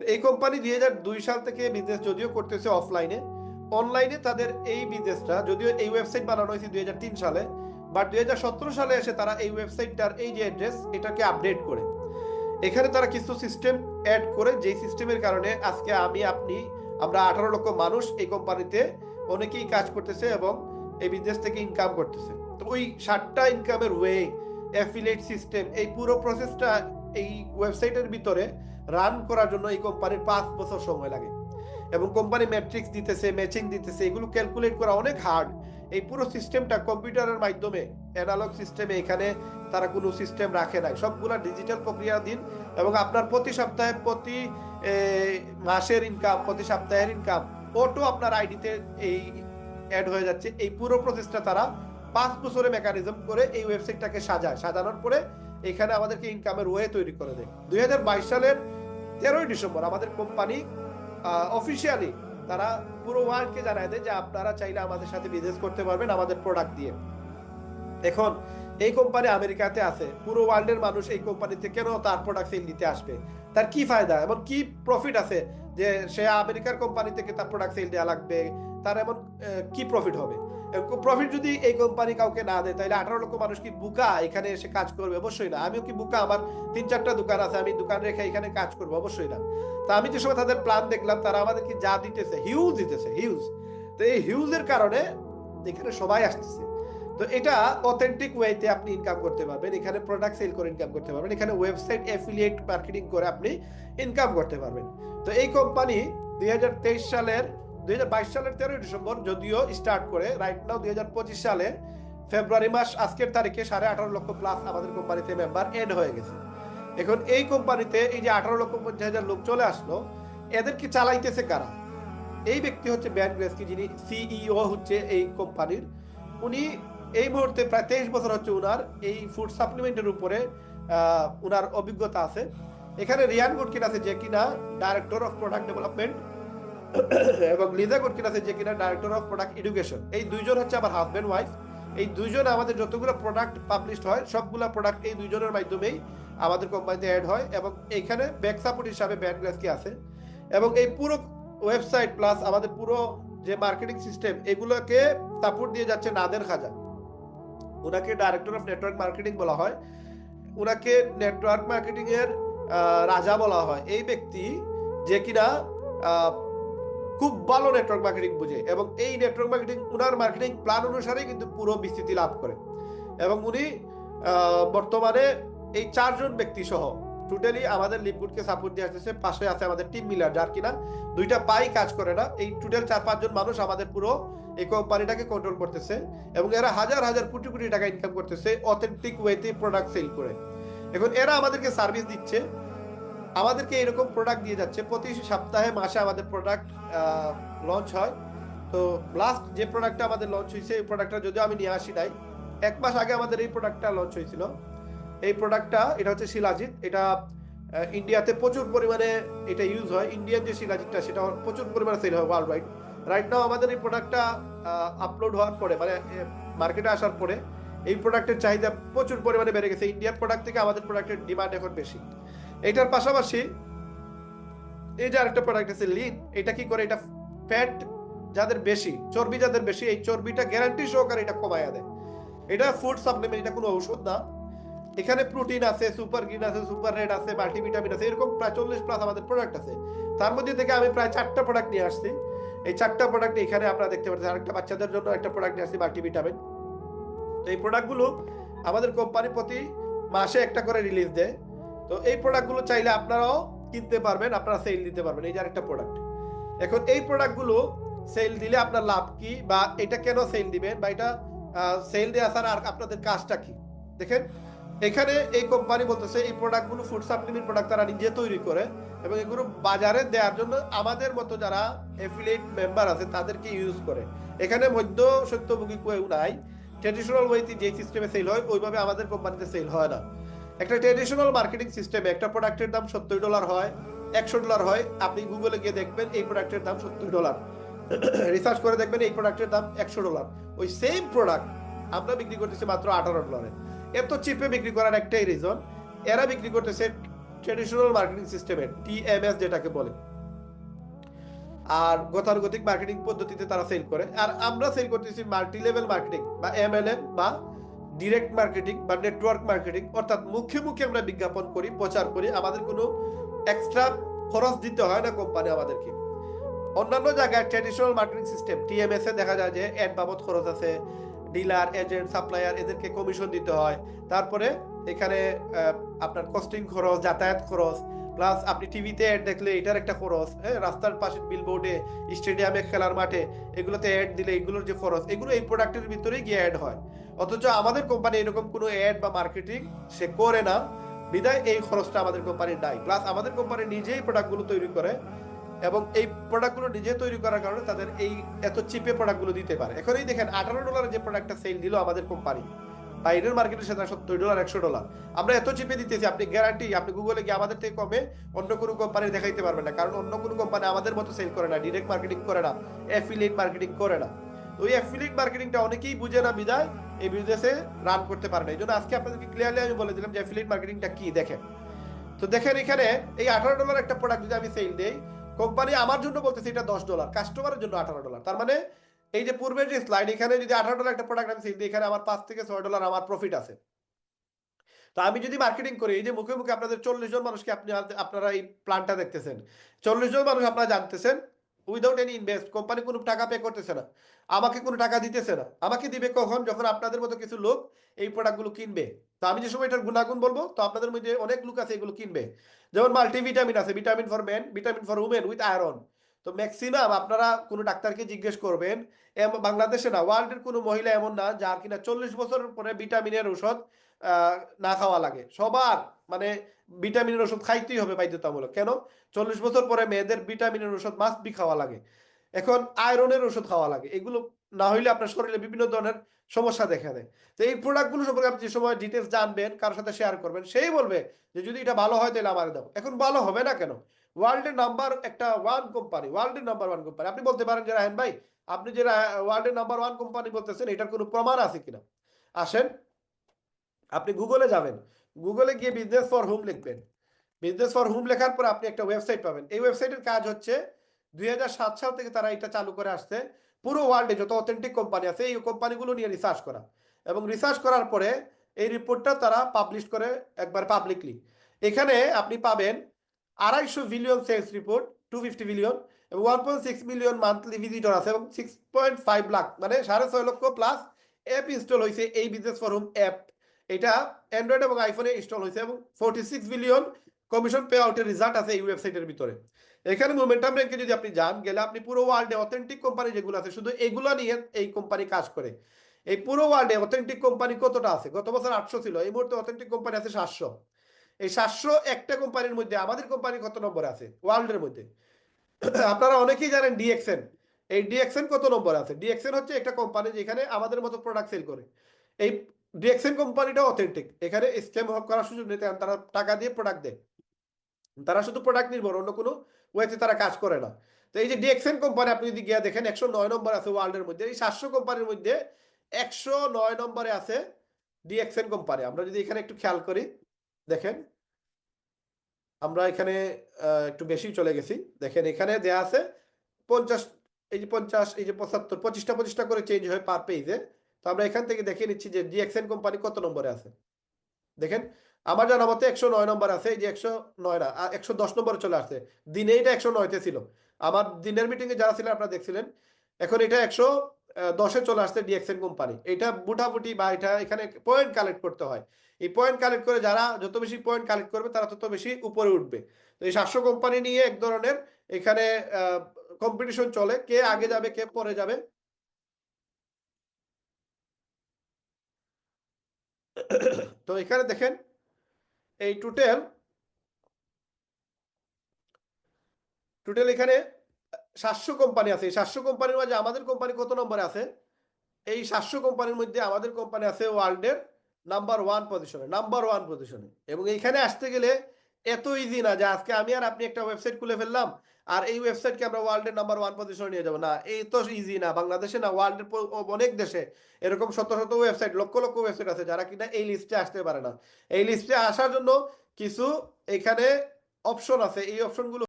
এই কোম্পানি দুই দুই সাল থেকে বিজনেস যদিও করতেছে অফলাইনে অনলাইনে তাদের এই বিজনেসটা যদিও এই ওয়েবসাইট বানানো হয়েছে দুই হাজার তিন সালে বাট দুই হাজার সতেরো সালে এসে তারা এই ওয়েবসাইটটার এই যে অ্যাড্রেস এটাকে আপডেট করে। এখানে তারা কিছু সিস্টেম অ্যাড করে, যেই সিস্টেমের কারণে আজকে আমি, আপনি, আমরা আঠারো লক্ষ মানুষ এই কোম্পানিতে অনেকেই কাজ করতেছে এবং এই বিজনেস থেকে ইনকাম করতেছে। তো ওই ষাটটা ইনকামের ওয়ে অ্যাফিলেট সিস্টেম এই পুরো প্রসেসটা এই ওয়েবসাইটের ভিতরে রান করার জন্য এই কোম্পানির পাঁচ বছর সময় লাগে। এবং কোম্পানি ম্যাট্রিক্স দিতেছে ম্যাচিং দিতেছে, এগুলো ক্যালকুলেট করা অনেক হার্ড এই পুরো সিস্টেমটা কম্পিউটারের মাধ্যমে অ্যানালগ সিস্টেমে এখানে তারা কোনো সিস্টেম রাখে নাই। সবগুলা ডিজিটাল প্রক্রিয়া দিন এবং আপনার প্রতি সপ্তাহে, প্রতি মাসের ইনকাম প্রতি সপ্তাহের ইনকাম অটো আপনার আইডিতে এই অ্যাড হয়ে যাচ্ছে। এই পুরো প্রসেসটা তারা পাঁচ বছরের মেকানিজম করে এই ওয়েবসাইটটাকে সাজায়। সাজানোর পরে এখানে আমাদেরকে ইনকামের ওয়ে তৈরি করে দেয়। দুই হাজার বাইশ সালের তেরোই ডিসেম্বর আমাদের কোম্পানি অফিসিয়ালি তারা পুরো ওয়ার্ল্ডকে জানায় দেয় যে আপনারা চাইলে আমাদের সাথে বিজনেস করতে পারবেন আমাদের প্রোডাক্ট দিয়ে। এখন এই কোম্পানি আমেরিকাতে আছে। পুরো ওয়ার্ল্ডের মানুষ এই কোম্পানিতে কেন তার প্রোডাক্ট সেল নিতে আসবে? তার কি ফায়দা? এবং কি প্রফিট আছে যে সে আমেরিকার কোম্পানি থেকে তার প্রোডাক্ট সেল দেওয়া লাগবে? তার এমন কি প্রফিট হবে? প্রফিট যদি এই কোম্পানি কাউকে না দেয়, তাহলে আঠারো লক্ষ মানুষ কি বুকা? এখানে এসে কাজ করবে? অবশ্যই না। আমিও কি বুকা? আমার তিন চারটা দোকান আছে, আমি দোকান রেখে এখানে কাজ করব, অবশ্যই না। তা আমি যে সময় তাদের প্ল্যান দেখলাম, তারা আমাদেরকে যা দিতেছে হিউজ দিতেছে হিউজ তো এই হিউজের কারণে এখানে সবাই আসতেছে। তো এটা অথেন্টিক ওয়েতে আপনি ইনকাম করতে পারবেন। এখানে প্রোডাক্ট সেল করে ইনকাম করতে পারবেন। এখানে ওয়েবসাইট অ্যাফিলিয়েট মার্কেটিং করে আপনি ইনকাম করতে পারবেন। তো এই কোম্পানি দুই হাজার তেইশ সালের দুই সালের তেরোই ডিসেম্বর যদিও স্টার্ট করে রাইট নাও দুই সালে ফেব্রুয়ারি মাস আজকের তারিখে সাড়ে আঠারো লক্ষ প্লাস আমাদের কোম্পানিতে মেম্বার এড হয়ে গেছে। এখন এই কোম্পানিতে এই যে আঠারো লক্ষ পঞ্চাশ হাজার লোক চলে আসলো এদেরকে চালাইতেছে কারা? এই ব্যক্তি হচ্ছে ব্যান গ্রেসকি যিনি সিইও হচ্ছে এই কোম্পানির উনি এই মুহূর্তে প্রায় তেইশ বছর হচ্ছে উনার এই ফুড সাপ্লিমেন্টের উপরে উনার অভিজ্ঞতা আছে। এখানে রিয়ান গুডকিন আছে যে কিনা ডাইরেক্টর অফ প্রোডাক্ট ডেভেলপমেন্ট এবং লিজা গুডকিন আছে যে কিনা ডাইরেক্টর অফ প্রোডাক্ট এডুকেশন এই দুইজন হচ্ছে আমার হাজব্যান্ড ওয়াইফ এই দুইজন আমাদের যতগুলো প্রোডাক্ট পাবলিশড হয় সবগুলো প্রোডাক্ট এই দুইজনের মাধ্যমেই আমাদের কোম্পানিতে অ্যাড হয় এবং এইখানে ব্যাক সাপোর্ট হিসাবে ব্যান্ড গ্লাসকি আছে? এবং এই পুরো ওয়েবসাইট প্লাস আমাদের পুরো যে মার্কেটিং সিস্টেম এগুলোকে সাপোর্ট দিয়ে যাচ্ছে নাদের খাজা। ওনাকে ডাইরেক্টর অফ নেটওয়ার্ক মার্কেটিং বলা হয়। ওনাকে নেটওয়ার্ক মার্কেটিং এর আহ, রাজা বলা হয়। এই ব্যক্তি যে কিনা খুব ভালো নেটওয়ার্ক মার্কেটিং বুঝে এবং এই নেটওয়ার্ক মার্কেটিং উনার মার্কেটিং প্ল্যান অনুসারে কিন্তু পুরো বিস্তৃতি লাভ করে। এবং উনি বর্তমানে এই চারজন ব্যক্তি সহ টোটালি আমাদের লিপগুডকে সাপোর্ট দিয়ে আসতেছে, পাশে আছে আমাদের টিম মিলার যার কিনা দুইটা পাই কাজ করে না। এই টোটাল চার, পাঁচজন মানুষ আমাদের পুরো এই কোম্পানিটাকে কন্ট্রোল করতেছে এবং এরা হাজার হাজার কোটি কোটি টাকা ইনকাম করতেছে অথেন্টিক ওয়েতে প্রোডাক্ট সেল করে। এখন এরা আমাদেরকে সার্ভিস দিচ্ছে আমাদেরকে এরকম প্রোডাক্ট দিয়ে যাচ্ছে। প্রতি সপ্তাহে, মাসে আমাদের প্রোডাক্ট লঞ্চ হয়। তো লাস্ট যে প্রোডাক্টটা আমাদের লঞ্চ হয়েছে, এই প্রোডাক্টটা যদিও আমি নিয়ে আসি নাই, এক মাস আগে আমাদের এই প্রোডাক্টটা লঞ্চ হয়েছিল। এই প্রোডাক্টটা এটা হচ্ছে শিলাজিৎ। এটা ইন্ডিয়াতে প্রচুর পরিমাণে এটা ইউজ হয়। ইন্ডিয়ান যে শিলাজিৎটা, সেটা প্রচুর পরিমাণে সেল হয় ওয়ার্ল্ড ওয়াইড রাইট নাও আমাদের এই প্রোডাক্টটা আপলোড হওয়ার পরে মানে মার্কেটে আসার পরে, এই প্রোডাক্টের চাহিদা প্রচুর পরিমাণে বেড়ে গেছে। ইন্ডিয়ার প্রোডাক্ট থেকে আমাদের প্রোডাক্টের ডিমান্ড এখন বেশি। এটার পাশাপাশি এই যে আরেকটা প্রোডাক্ট আছে লিন এটা কি করে? এটা ফ্যাট যাদের বেশি, চর্বি যাদের বেশি, এই চর্বিটা গ্যারান্টি সহকারে এটা কমায়া দেয়। এটা ফুড সাপ্লিমেন্ট এটা কোনো ঔষধ না। এখানে প্রোটিন আছে সুপার গ্রিন আছে সুপার রেড আছে মাল্টিভিটামিন আছে, এরকম প্রায় চল্লিশ প্লাস আমাদের প্রোডাক্ট আছে। তার মধ্যে থেকে আমি প্রায় চারটা প্রোডাক্ট নিয়ে আসছি। এই চারটা প্রোডাক্ট এখানে আপনারা দেখতে পাচ্ছেন, আরেকটা বাচ্চাদের জন্য একটা প্রোডাক্ট নিয়ে আসছি মাল্টিভিটামিন তো এই প্রোডাক্টগুলো আমাদের কোম্পানি প্রতি মাসে একটা করে রিলিজ দেয়। তো এই প্রোডাক্টগুলো চাইলে আপনারাও কিনতে পারবেন, আপনারা সেল দিতে পারবেন। এই যে আরেকটা প্রোডাক্ট এখন এই প্রোডাক্টগুলো সেল দিলে আপনার লাভ কি বা এটা কেন সেল দিবেন বা এটা সেল দেওয়া ছাড়া আর আপনাদের কাজটা কি? দেখেন, এখানে এই কোম্পানি বলতেছে এই প্রোডাক্টগুলো ফুড সাপ্লিমেন্ট প্রোডাক্ট তারা নিজে তৈরি করে এবং এগুলো বাজারে দেওয়ার জন্য আমাদের মতো যারা এফিলিয়েট মেম্বার আছে তাদেরকে ইউজ করে। এখানে মধ্য সত্যভোগী কেউ নাই। ট্রেডিশনাল ওয়েতে যে সিস্টেমে সেল হয়, ওইভাবে আমাদের কোম্পানিতে সেল হয় না। একটা ট্রেডিশনাল মার্কেটিং সিস্টেমে একটা প্রোডাক্টের দাম সত্তর ডলার হয়, একশো ডলার হয়, আপনি গুগলে গিয়ে দেখবেন এই প্রোডাক্টের দাম সত্তর ডলার রিসার্চ করে দেখবেন এই প্রোডাক্টের দাম একশো ডলার ওই সেম প্রোডাক্ট আমরা বিক্রি করতেছি মাত্র আঠারো ডলারে এত চিপে বিক্রি করার একটাই রিজন এরা বিক্রি করতেছে ট্রেডিশনাল মার্কেটিং সিস্টেমের টিএমএস যেটাকে বলে। আর গতানুগতিক মার্কেটিং পদ্ধতিতে তারা সেল করে। আর আমরা সেল করতেছি মাল্টি লেভেল মার্কেটিং বা এমএলএম বা ডিরেক্ট মার্কেটিং বা নেটওয়ার্ক মার্কেটিং অর্থাৎ মুখে মুখে আমরা বিজ্ঞাপন করি, প্রচার করি, আমাদের কোনো এক্সট্রা খরচ দিতে হয় না কোম্পানি আমাদেরকে। অন্যান্য জায়গায় ট্র্যাডিশনাল মার্কেটিং সিস্টেম টিএমএস এ দেখা যায় যে অ্যাড বাবদ খরচ আছে ডিলার এজেন্ট সাপ্লায়ার এদেরকে কমিশন দিতে হয়। তারপরে এখানে আপনার কস্টিং খরচ, যাতায়াত খরচ প্লাস আপনি টিভিতে অ্যাড দেখলে এটার একটা খরচ হ্যাঁ রাস্তার পাশে বিলবোর্ডে স্টেডিয়ামে খেলার মাঠে, এগুলোতে অ্যাড দিলে এগুলোর যে খরচ, এগুলো এই প্রোডাক্টের ভিতরেই গিয়ে অ্যাড হয়। অথচ আমাদের কোম্পানি এরকম কোনো অ্যাড বা মার্কেটিং সে করে না। বিদায় এই খরচটা আমাদের কোম্পানির নাই। প্লাস আমাদের কোম্পানি নিজেই প্রোডাক্টগুলো তৈরি করে এবং এই প্রোডাক্টগুলো নিজে তৈরি করার কারণে তাদের এই এত চিপে প্রোডাক্টগুলো দিতে পারে। এখন এই দেখেন, আঠারো ডলারের যে প্রোডাক্টটা সেল দিল আমাদের কোম্পানি বাইরের মার্কেটের সাথে সত্তর ডলার একশো ডলার আমরা এত চিপে দিতেছি, আপনি গ্যারান্টি আপনি গুগলে গিয়ে আমাদের থেকে কমে অন্য কোনো কোম্পানি দেখাইতে পারবেন না। কারণ অন্য কোনো কোম্পানি আমাদের মতো সেল করে না ডিরেক্ট মার্কেটিং করে না অ্যাফিলিয়েট মার্কেটিং করে না। ওই অ্যাফিলিয়েট মার্কেটিংটা অনেকেই বুঝে না বিদায় এই বিজনেসে রান করতে পারে না। এই জন্য আজকে আপনাদেরকে ক্লিয়ারলি আমি বলে দিলাম যে অ্যাফিলিয়েট মার্কেটিংটা কি, দেখেন। তো দেখেন এখানে এই আঠারো ডলার একটা প্রোডাক্ট যদি আমি সেল দেই কোম্পানি আমার জন্য বলতেছে এটা দশ ডলার কাস্টমারের জন্য আঠারো ডলার তার মানে এই যে পূর্বের যে স্লাইড এখানে যদি আঠারো ডলার একটা প্রোডাক্ট আমি সেল দিই, এখানে আমার পাঁচ থেকে ছয় ডলার আমার প্রফিট আছে। তো আমি যদি মার্কেটিং করি, এই যে মুখে মুখে আপনাদের চল্লিশ জন মানুষকে আপনি আপনারা এই প্ল্যানটা দেখতেছেন। চল্লিশ জন মানুষ আপনারা জানতেছেন উইদাউট এনি ইনভেস্ট কোম্পানি কোনো টাকা পে করতেছে না। আমাকে কোনো টাকা দিতেছে না। আমাকে দিবে কখন? যখন আপনাদের মতো কিছু লোক এই প্রোডাক্টগুলো কিনবে। তো আমি যে সময় এটার গুণাগুণ বলব, তো আপনাদের মধ্যে অনেক লোক আছে এগুলো কিনবে। যেমন মাল্টিভিটামিন আছে vitamin for men vitamin for women with iron তো ম্যাক্সিমাম আপনারা কোনো ডাক্তারকে জিজ্ঞেস করবেন বাংলাদেশে না ওয়ার্ল্ডের কোনো মহিলা এমন না যার কিনা চল্লিশ বছর পরে ভিটামিনের ওষুধ না খাওয়া লাগে। সবার মানে ভিটামিনের ওষুধ খাইতেই হবে বাধ্যতামূলক। কেন? চল্লিশ বছর পরে মেয়েদের ভিটামিনের ওষুধ মাস্ট বি খাওয়া লাগে। এখন আয়রনের ওষুধ খাওয়া লাগে। এগুলো না হইলে আপনার শরীরে বিভিন্ন ধরনের সমস্যা দেখা দেয়। তো এই প্রোডাক্টগুলো সম্পর্কে আপনি যে সময় ডিটেলস জানবেন, কারোর সাথে শেয়ার করবেন, সেই বলবে যে, যদি এটা ভালো হয় তাহলে আমার দাও। এখন ভালো হবে না কেন? ওয়ার্ল্ডের নাম্বার একটা ওয়ান কোম্পানি, ওয়ার্ল্ডের নাম্বার ওয়ান কোম্পানি। আপনি বলতে পারেন যে, রাহেন ভাই, আপনি যে ওয়ার্ল্ডের নাম্বার ওয়ান কোম্পানি বলতেছেন, এটার কোনো প্রমাণ আছে কিনা? আসেন, আপনি গুগলে যাবেন। গুগলে গিয়ে বিজনেস ফর হোম লিখবেন। বিজনেস ফর হোম লেখার পর আপনি একটা ওয়েবসাইট পাবেন। এই ওয়েবসাইটের কাজ হচ্ছে, দুই হাজার সাত সাল থেকে তারা এটা চালু করে আসছে, পুরো ওয়ার্ল্ডে যত অথেন্টিক কোম্পানি আছে, এই কোম্পানিগুলো নিয়ে রিসার্চ করা। এবং রিসার্চ করার পরে এই রিপোর্টটা তারা পাবলিশ করে একবার পাবলিকলি এখানে আপনি পাবেন আড়াইশো billion sales report to fifty billion এবং one point six million monthly visitor আছে, এবং সিক্স পয়েন্ট ফাইভ লাখ মানে সাড়ে ছয় লক্ষ প্লাস অ্যাপ ইনস্টল হয়েছে এই বিজনেস ফর হোম অ্যাপ এটা অ্যান্ড্রয়েড এবং আইফোনে ইনস্টল হয়েছে, এবং forty six billion commission pay আউটের রেজাল্ট আছে এই ওয়েবসাইটের ভিতরে। এখানে মোমেন্টাম র্যাঙ্কে যদি আপনি যান, গেলে আপনি পুরো ওয়ার্ল্ডে অথেন্টিক কোম্পানি যেগুলো আছে, শুধু এগুলো নিয়ে এই কোম্পানি কাজ করে। এই পুরো ওয়ার্ল্ডে অথেন্টিক কোম্পানি কতটা আছে? গত বছর আটশো ছিল, এই মুহূর্তে অথেন্টিক কোম্পানি আছে সাতশো। এই সাতশো একটা কোম্পানির মধ্যে, আমাদের কোম্পানি কত নম্বর আছে? ওয়ার্ল্ডের মধ্যে। আপনারা অনেকেই জানেন ডিএক্সএন। এই ডিএক্সএন কত নম্বর আছে? ডিএক্সএন হচ্ছে একটা কোম্পানি যেখানে আমাদের মতো প্রোডাক্ট সেল করে। এই ডিএক্সএন কোম্পানিটা অথেন্টিক এখানে স্ক্যাম করার সুযোগ নেই তারা টাকা দিয়ে প্রোডাক্ট দেয়। তারা শুধু প্রোডাক্ট নির্ভর, অন্য কোনো ওয়েতে তারা কাজ করে না। তো এই যে ডিএক্সএন কোম্পানি, আপনি যদি গিয়ে দেখেন, একশো নয় নম্বর আছে ওয়ার্ল্ডের মধ্যে। এই সাতশো কোম্পানির মধ্যে একশো নয় নম্বরে আছে ডিএক্সএন কোম্পানি। আমরা যদি এখানে একটু খেয়াল করি দেখেন, আমরা এখানে একটু বেশি চলে গেছি। দেখেন, এখানে দেয়া আছে পঞ্চাশ, এই যে পঞ্চাশ, এই যে পঁচাত্তর, পঁচিশটা পঁচিশটা করে চেঞ্জ হয় পার পেজে তো আমরা এখান থেকে দেখে নিচ্ছি যে ডিএক্সএন কোম্পানি কত নম্বরে আছে। দেখেন, আমার জানা মতে একশো নয় নম্বর আছে, এই যে একশো নয় না একশো দশ নম্বরে চলে আসছে। দিনে এটা একশো নয়তে ছিল। আমার দিনের মিটিংয়ে যারা ছিলেন আপনারা দেখছিলেন, এখন এটা একশো দশে চলে আসছে ডিএক্সএন কোম্পানি এটা বুটাবুটি বা এটা এখানে পয়েন্ট কালেক্ট করতে হয়। এই পয়েন্ট কালেক্ট করে যারা যত বেশি পয়েন্ট কালেক্ট করবে, তারা তত বেশি উপরে উঠবে। তো এই সাতশো কোম্পানি নিয়ে এক ধরনের এখানে কম্পিটিশন চলে। কে আগে যাবে, কে পরে যাবে। তো এখানে দেখেন, এই টোটাল টোটাল এখানে সাতশো কোম্পানি আছে। এই সাতশো কোম্পানির মাঝে আমাদের কোম্পানি কত নম্বরে আছে? এই সাতশো কোম্পানির মধ্যে আমাদের কোম্পানি আছে ওয়ার্ল্ডের নাম্বার ওয়ান পজিশনে নাম্বার ওয়ান পজিশনে এবং এইখানে আসতে গেলে এত ইজি না যে আজকে আমি আর আপনি একটা ওয়েবসাইট খুলে ফেললাম আর এই ওয়েবসাইটকে আমরা ওয়ার্ল্ডের নাম্বার ওয়ান পজিশনে নিয়ে যাব। না, এই তো ইজি না। বাংলাদেশে না ওয়ার্ল্ডের অনেক দেশে এরকম শত শত ওয়েবসাইট লক্ষ লক্ষ ওয়েবসাইট আছে যারা কিনা এই লিস্টে আসতে পারে না। এই লিস্টে আসার জন্য কিছু এখানে অপশন আছে। এই অপশনগুলো